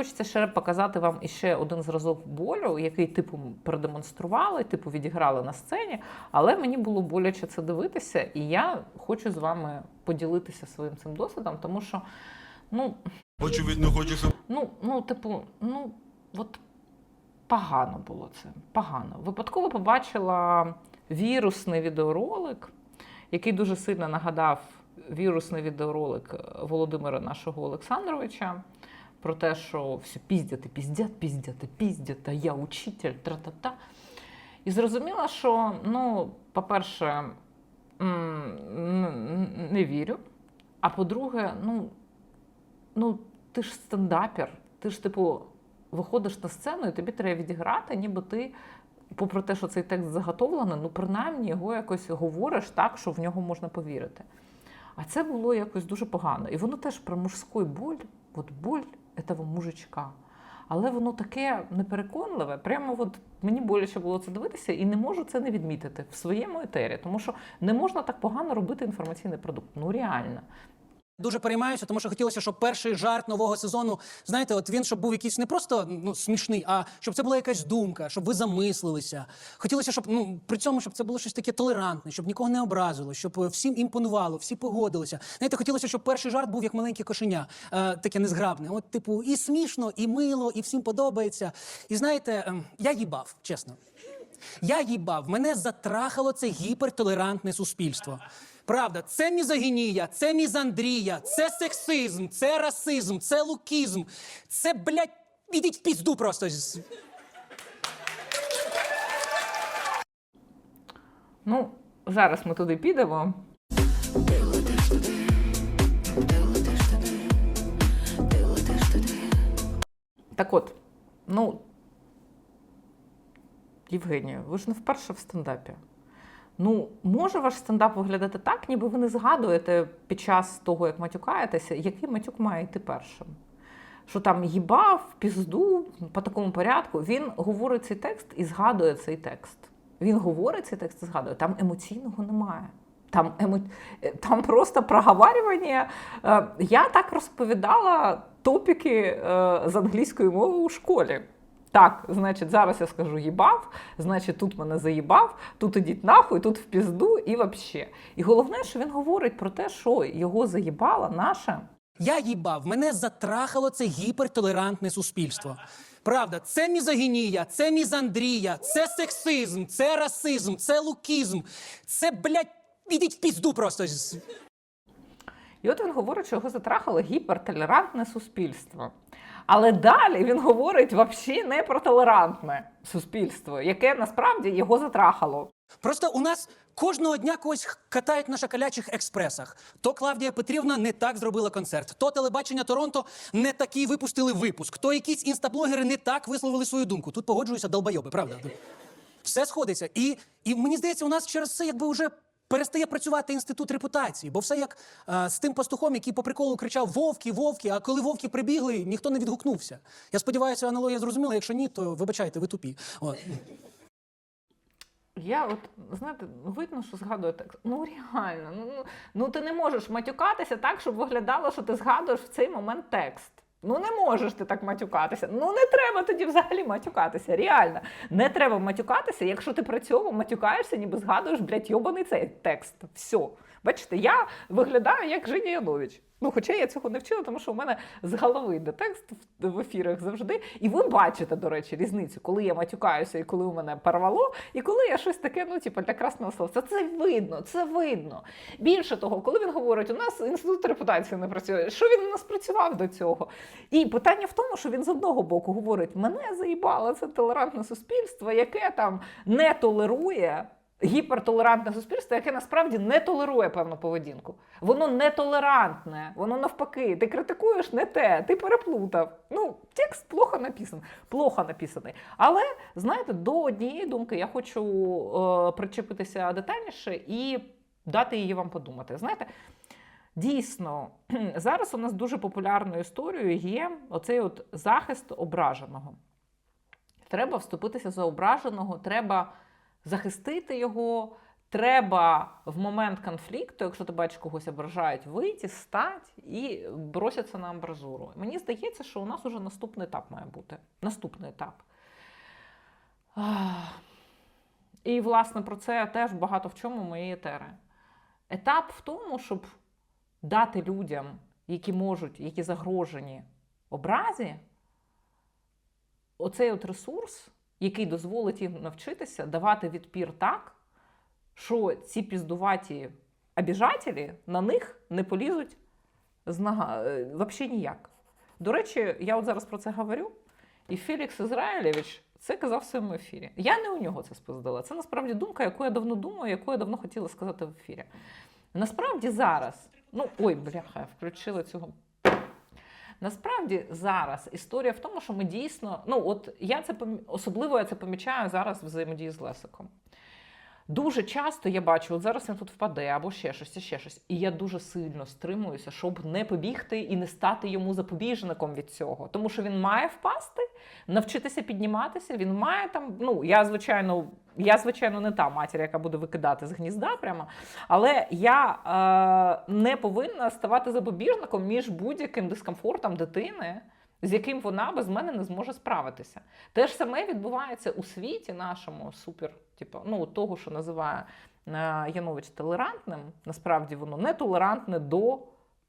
хочеться ще показати вам іще один зразок болю, який типу продемонстрували, типу відіграли на сцені, але мені було боляче це дивитися, і я хочу з вами поділитися своїм цим досвідом, тому що ну, Очевидно, хочеш. ну, ну, типу, ну от погано було це. Погано. Випадково побачила вірусний відеоролик, який дуже сильно нагадав вірусний відеоролик Володимира нашого Олександровича. Про те, що все піздять, і піздять, і піздять, а я учитель, тра-та-та. І зрозуміла, що, ну, по-перше, не вірю. А по-друге, ну, ну, ти ж стендапер, ти ж, типу, виходиш на сцену, і тобі треба відіграти, ніби ти, попри те, що цей текст заготовлений, ну, принаймні його якось говориш так, що в нього можна повірити. А це було якось дуже погано. І воно теж про мужський боль, от боль этого мужичка. Але воно таке непереконливе. Прямо от мені боляче було це дивитися, і не можу це не відмітити в своєму етері, тому що не можна так погано робити інформаційний продукт. Ну реально. Дуже переймаюся, тому що хотілося, щоб перший жарт нового сезону, знаєте, от він щоб був якийсь не просто ну, смішний, а щоб це була якась думка, щоб ви замислилися. Хотілося, щоб ну при цьому, щоб це було щось таке толерантне, щоб нікого не образило, щоб е, всім імпонувало, всі погодилися. Знаєте, хотілося, щоб перший жарт був як маленьке кошеня, е, таке незграбне. От, типу, і смішно, і мило, і всім подобається. І знаєте, ем, я їбав, чесно. Я їбав, мене затрахало це гіпертолерантне суспільство. Правда, це мізогінія, це мізандрія, це сексизм, це расизм, це лукізм. Це, блядь, ідіть в пізду просто. Ну, зараз ми туди підемо. Так от, ну, Євгенія, ви ж не вперше в стендапі. Ну, може ваш стендап виглядати так, ніби ви не згадуєте під час того, як матюкаєтеся, який матюк має йти першим. Що там їбав, пізду, по такому порядку. Він говорить цей текст і згадує цей текст. Він говорить цей текст і згадує. Там емоційного немає. Там, емо... е, там просто проговарювання. Е, Я так розповідала топіки е, з англійської мови у школі. Так, значить, зараз я скажу їбав, значить, тут мене заїбав, тут ідіть нахуй, тут в пізду і вообще. І головне, що він говорить про те, що його заїбала наша Я їбав, мене затрахало це гіпертолерантне суспільство. Правда, це мізогінія, це мізандрія, це сексизм, це расизм, це лукізм. Це, блядь, ідіть в пізду просто. І от він говорить, що його затрахало гіпертолерантне суспільство. Але далі він говорить взагалі не про толерантне суспільство, яке насправді його затрахало. Просто у нас кожного дня когось катають на шакалячих експресах. То Клавдія Петрівна не так зробила концерт, то телебачення Торонто не такий випустили випуск, то якісь інстаблогери не так висловили свою думку. Тут погоджуюся долбойоби, правда? Все сходиться. І, і мені здається, у нас через це якби вже перестає працювати інститут репутації, бо все як е, з тим пастухом, який по приколу кричав Вовки, вовки, а коли вовки прибігли, ніхто не відгукнувся. Я сподіваюся, аналогія зрозуміла. Якщо ні, то вибачайте, ви тупі. От. Я от, знаєте, видно, що згадує текст. Ну реально, ну, ну, ну ти не можеш матюкатися так, щоб виглядало, що ти згадуєш в цей момент текст. Ну не можеш ти так матюкатися. Ну не треба тоді взагалі матюкатися. Реально. Не треба матюкатися, якщо ти при цьому матюкаєшся, ніби згадуєш, блядь, йобаний цей текст. Все. Бачите, я виглядаю як Женя Янович. Ну, хоча я цього не вчила, тому що у мене з голови йде текст в- ефірах завжди. І ви бачите, до речі, різницю, коли я матюкаюся і коли у мене порвало, і коли я щось таке, ну, типу, для красного словця. Це видно, це видно. Більше того, коли він говорить, у нас інститут репутації не працює. Що він у нас працював до цього? І питання в тому, що він з одного боку говорить: мене заїбало це толерантне суспільство, яке там не толерує. Гіпертолерантне суспільство, яке насправді не толерує певну поведінку. Воно не толерантне, воно навпаки. Ти критикуєш не те, ти переплутав. Ну, текст плохо написаний, плохо написаний. Але знаєте, до однієї думки я хочу е, причепитися детальніше і дати її вам подумати. Знаєте, дійсно, зараз у нас дуже популярною історією є оцей от захист ображеного. Треба вступитися за ображеного, треба захистити його, треба в момент конфлікту, якщо ти бачиш когось ображають, вийти, стати і броситися на амбразуру. Мені здається, що у нас уже наступний етап має бути. Наступний етап. І, власне, про це теж багато в чому мої етери. Етап в тому, щоб дати людям, які можуть, які загрожені образі, оцей от ресурс, який дозволить їм навчитися давати відпір так, що ці піздуваті обіжателі на них не полізуть з нога е, взагалі ніяк. До речі, я от зараз про це говорю, і Фелікс Ізраїлєвич це казав в своєму ефірі. Я не у нього це споздала. Це насправді думка, яку я давно думаю, яку я давно хотіла сказати в ефірі. Насправді зараз, ну ой, бляха, я включила цього. Насправді зараз історія в тому, що ми дійсно, ну от я це особливо я це помічаю зараз взаємодії з Лесиком. Дуже часто я бачу, от зараз він тут впаде, або ще щось, ще щось. І я дуже сильно стримуюся, щоб не побігти і не стати йому запобіжником від цього. Тому що він має впасти, навчитися підніматися. Він має там. Ну я звичайно, я звичайно не та матір, яка буде викидати з гнізда прямо. Але я е, не повинна ставати запобіжником між будь-яким дискомфортом дитини. З яким вона без мене не зможе справитися. Те ж саме відбувається у світі нашому супер, типу, ну того, що називає е, Янович толерантним. Насправді воно не толерантне до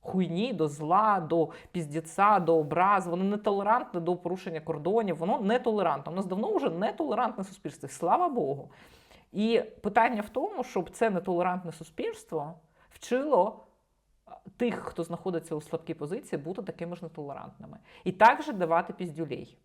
хуйні, до зла, до піздіця, до образ. Воно не толерантне до порушення кордонів. Воно не толерантне. У нас давно вже не толерантне суспільство. Слава Богу. І питання в тому, щоб це нетолерантне суспільство вчило тих, хто знаходиться у слабкій позиції, бути такими ж нетолерантними. І також давати піздюлей.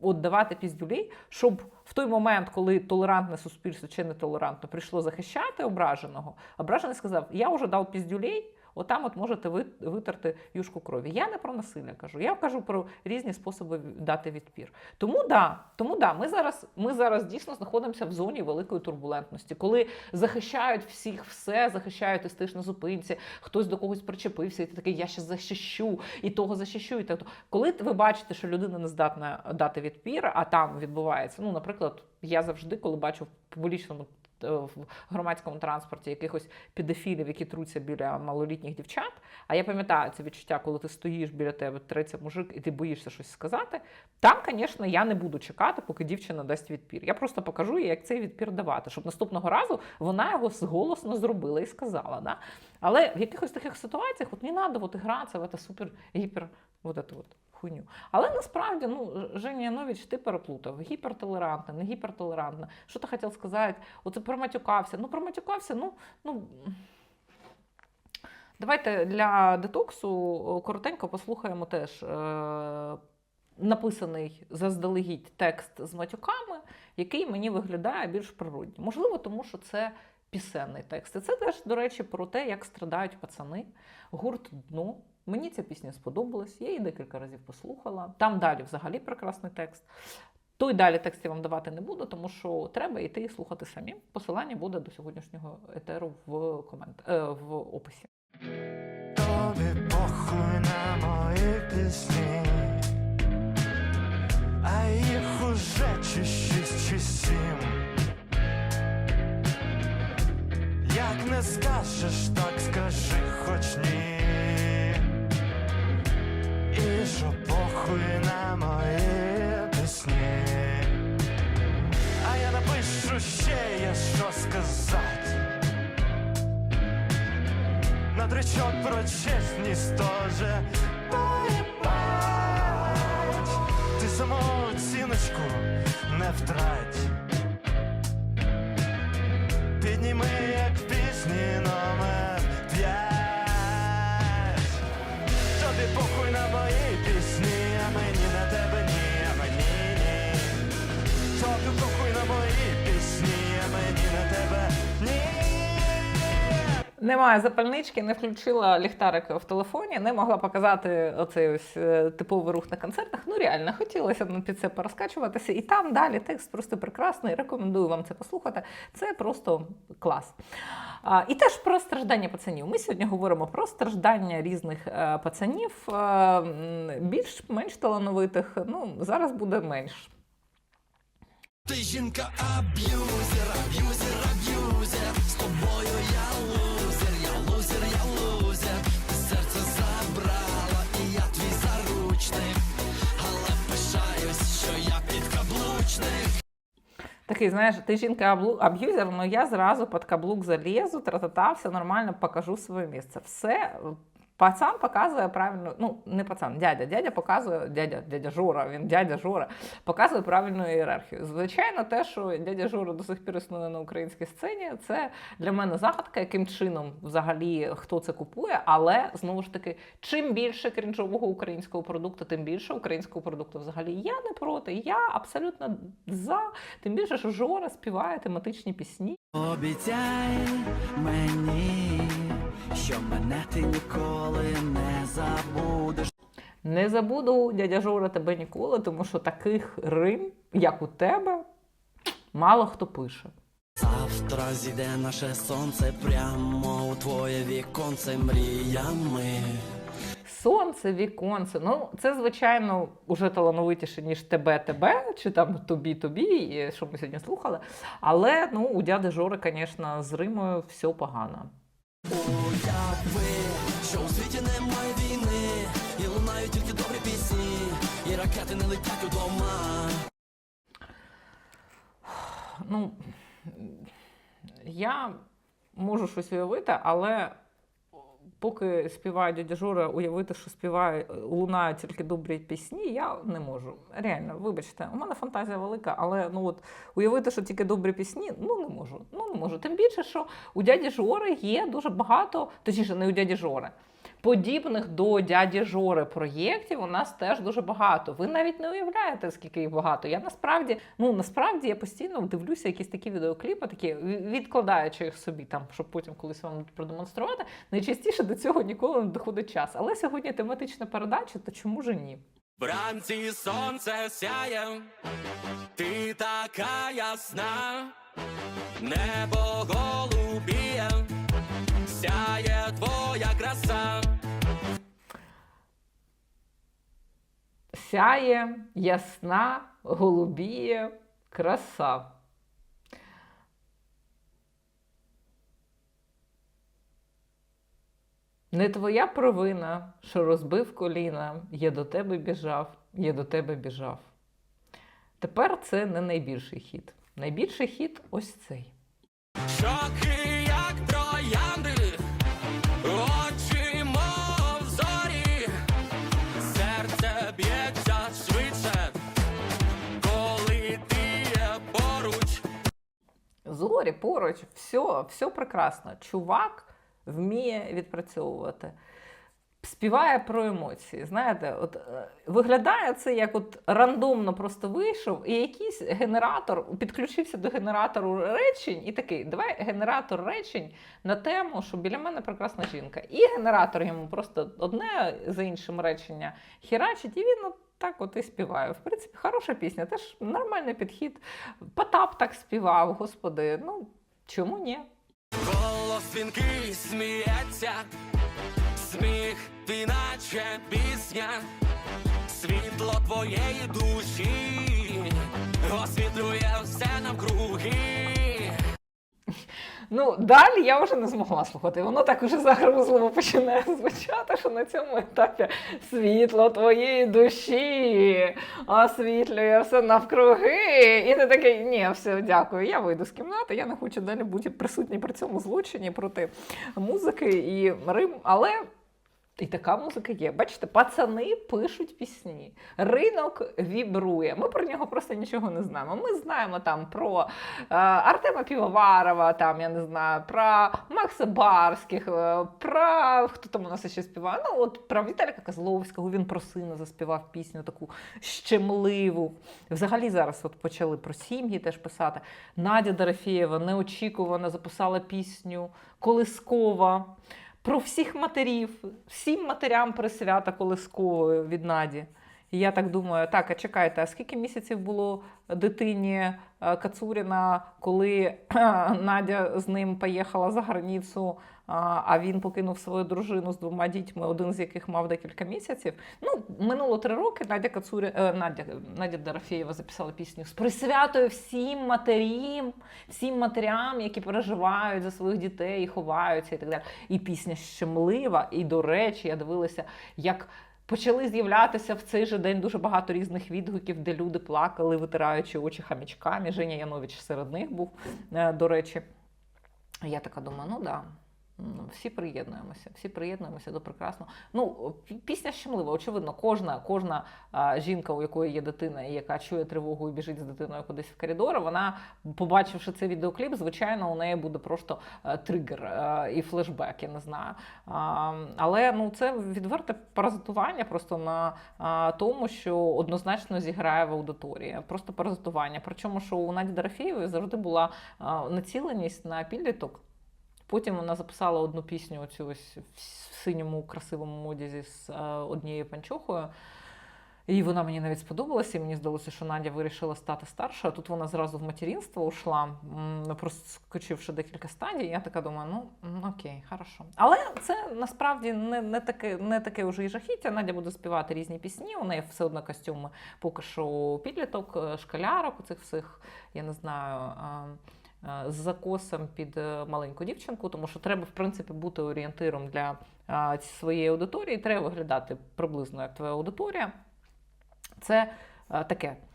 От давати піздюлей, щоб в той момент, коли толерантне суспільство чи нетолерантне прийшло захищати ображеного, ображений сказав: Я вже дав піздюлей, отам от можете ви- витерти юшку крові. Я не про насилля кажу, я кажу про різні способи дати відпір. Тому да, тому да, ми зараз, ми зараз дійсно знаходимося в зоні великої турбулентності, коли захищають всіх все, захищають і стиш на зупинці, хтось до когось причепився, і ти такий, я ще захищу, і того захищу, і так. Коли ви бачите, що людина не здатна дати відпір, а там відбувається, ну, наприклад, я завжди, коли бачу в публічному в громадському транспорті якихось педофілів, які труться біля малолітніх дівчат. А я пам'ятаю це відчуття, коли ти стоїш біля тебе, треться мужик, і ти боїшся щось сказати. Там, звісно, я не буду чекати, поки дівчина дасть відпір. Я просто покажу їй, як цей відпір давати, щоб наступного разу вона його голосно зробила і сказала. Да? Але в якихось таких ситуаціях от не треба от гратися в це супер гіпер вот эту от хуйню. Але насправді, ну, Женя Янович, ти переплутав. Гіпертолерантна, не гіпертолерантна. Що ти хотів сказати? Оце проматюкався. Ну, проматюкався, ну, ну. Давайте для детоксу коротенько послухаємо теж е, написаний заздалегідь текст з матюками, який мені виглядає більш природнім. Можливо, тому що це пісенний текст. І це теж, до речі, про те, як страдають пацани. Гурт дно. Мені ця пісня сподобалась, я її декілька разів послухала. Там далі взагалі прекрасний текст. Той далі текст я вам давати не буду, тому що треба йти і слухати самі. Посилання буде до сьогоднішнього етеру в комент е, в описі. Тобі похуй на мої пісні, а їх уже чи шість, чи сім. Як не скажеш, чесність тоже поїбать Ти саму самооціночку не втрать. Підніми, як пісні номер п'ять. Тобі похуй на мої пісні, а мені на тебе ні, а мені ні. Тобі похуй на мої Немає запальнички, не включила ліхтарик в телефоні, не могла показати оцей ось е, типовий рух на концертах. Ну реально хотілося б під це порозкачуватися. І там далі текст просто прекрасний. Рекомендую вам це послухати. Це просто клас. А, і теж про страждання пацанів. Ми сьогодні говоримо про страждання різних е, пацанів, е, більш-менш талановитих. Ну зараз буде менш. Ти жінка аб'юзер, аб'юзер, аб'юзер, з тобою я Але пишаюсь, що я підкаблучник. Такий, знаєш, ти жінка-аб'юзер, але я зразу під каблук залізу, тра-та-та, все нормально, покажу своє місце. Все. Пацан показує правильно, ну не пацан, дядя. Дядя показує, дядя, дядя Жора, він дядя Жора, показує правильну ієрархію. Звичайно, те, що дядя Жора до сих пір існує на українській сцені, це для мене загадка, яким чином взагалі хто це купує. Але знову ж таки, чим більше крінжового українського продукту, тим більше українського продукту взагалі. Я не проти, я абсолютно за. Тим більше, що Жора співає тематичні пісні. Обіцяй мені, що мене ти ніколи не забудеш. Не забуду, дядя Жора, тебе ніколи, тому що таких рим, як у тебе, мало хто пише. Завтра зійде наше сонце прямо у твоє віконце мріями. Сонце, віконце. Ну, це, звичайно, уже талановитіше, ніж тебе, тебе, чи там тобі, тобі, що ми сьогодні слухали. Але ну, у дяди Жори, звісно, з Римою все погано. Уяви, що у світі немає війни, і лунають тільки добрі пісні, і ракети не летять удома. Ну, я можу щось уявити, але поки співає дядя уявити, що співає, лунають тільки добрі пісні, я не можу. Реально, вибачте, у мене фантазія велика, але ну от уявити, що тільки добрі пісні, ну не можу. Ну не можу. Тим більше, що у дяді Жори є дуже багато, точніше, не у дяді Жори. Подібних до дяді Жори проєктів у нас теж дуже багато. Ви навіть не уявляєте, скільки їх багато. Я насправді, ну насправді я постійно дивлюся якісь такі відеокліпи, такі відкладаючи їх собі там, щоб потім колись вам продемонструвати. Найчастіше до цього ніколи не доходить час. Але сьогодні тематична передача, то чому ж ні? Вранці сонце сяє, ти така ясна, небо голубіє, сяє твоя краса. Сяє, ясна, голубіє, краса. Не твоя провина, що розбив коліна, я до тебе біжав, я до тебе біжав. Тепер це не найбільший хіт. Найбільший хіт ось цей. Щоки, Зорі поруч, все, все прекрасно. Чувак вміє відпрацьовувати. Співає про емоції. Знаєте, от е, виглядає це як от рандомно просто вийшов, і якийсь генератор підключився до генератору речень, і такий: давай генератор речень на тему, що біля мене прекрасна жінка. І генератор йому просто одне за іншим речення хірачить, і він от так от і співає. В принципі, хороша пісня, теж нормальний підхід. Потап так співав, господи. Ну чому ні? Голос дзвінкий сміється, сміх ти наче пісня, світло твоєї душі освітлює все навкруги. Ну, далі я вже не змогла слухати. Воно так уже загрузливо починає звучати, що на цьому етапі світло твоєї душі освітлює все навкруги. І ти такий, ні, все, дякую, я вийду з кімнати, я не хочу далі бути присутній при цьому злочині проти музики і Рим. Але і така музика є. Бачите, пацани пишуть пісні. Ринок вібрує. Ми про нього просто нічого не знаємо. Ми знаємо там про е, Артема Півоварова, там я не знаю, про Макса Барських, е, про хто там у нас ще співає. Ну от про Віталіка Козловського. Він про сина заспівав пісню таку щемливу. Взагалі зараз от почали про сім'ї теж писати. Надя Дорофєєва неочікувано записала пісню Колискова. Про всіх матерів, всім матерям присвята колисковою від Наді. І я так думаю, так, а чекайте, а скільки місяців було дитині е, Кацуріна, коли Надя з ним поїхала за границю, а він покинув свою дружину з двома дітьми, один з яких мав декілька місяців. Ну, минуло три роки. Надя Кацурі, е, Надя, Надя Дорофєєва записала пісню з присвятою всім матерям, всім матерям, які переживають за своїх дітей і ховаються, і так далі. І пісня щемлива. І до речі, я дивилася, як. Почали з'являтися в цей же день дуже багато різних відгуків, де люди плакали, витираючи очі хамічками. Женя Янович серед них був, е, до речі. Я така думаю, ну да. Всі приєднуємося, всі приєднуємося до прекрасного. Ну, пісня щемлива, очевидно, кожна, кожна а, жінка, у якої є дитина, і яка чує тривогу і біжить з дитиною кудись в коридор, вона, побачивши цей відеокліп, звичайно, у неї буде просто е, тригер е, і флешбек, я не знаю. А, але ну, це відверте паразитування просто на а, тому, що однозначно зіграє в аудиторії. Просто паразитування. Причому, що у Наді Дорофєєвої завжди була а, націленість на підліток. Потім вона записала одну пісню, оцю ось в синьому красивому одязі з е, однією панчохою. І вона мені навіть сподобалася, і мені здалося, що Надя вирішила стати старшою. А тут вона зразу в материнство ушла, м, проскочивши декілька стадій. Я така думаю, ну окей, хорошо. Але це насправді не, не таке, не таке вже і жахіття. Надя буде співати різні пісні. У неї все одно костюми поки що підліток, е, школярок, цих всіх, я не знаю. А, З закосом під е, маленьку дівчинку, тому що треба, в принципі, бути орієнтиром для своєї аудиторії. Треба виглядати приблизно як твоя аудиторія. Це е, таке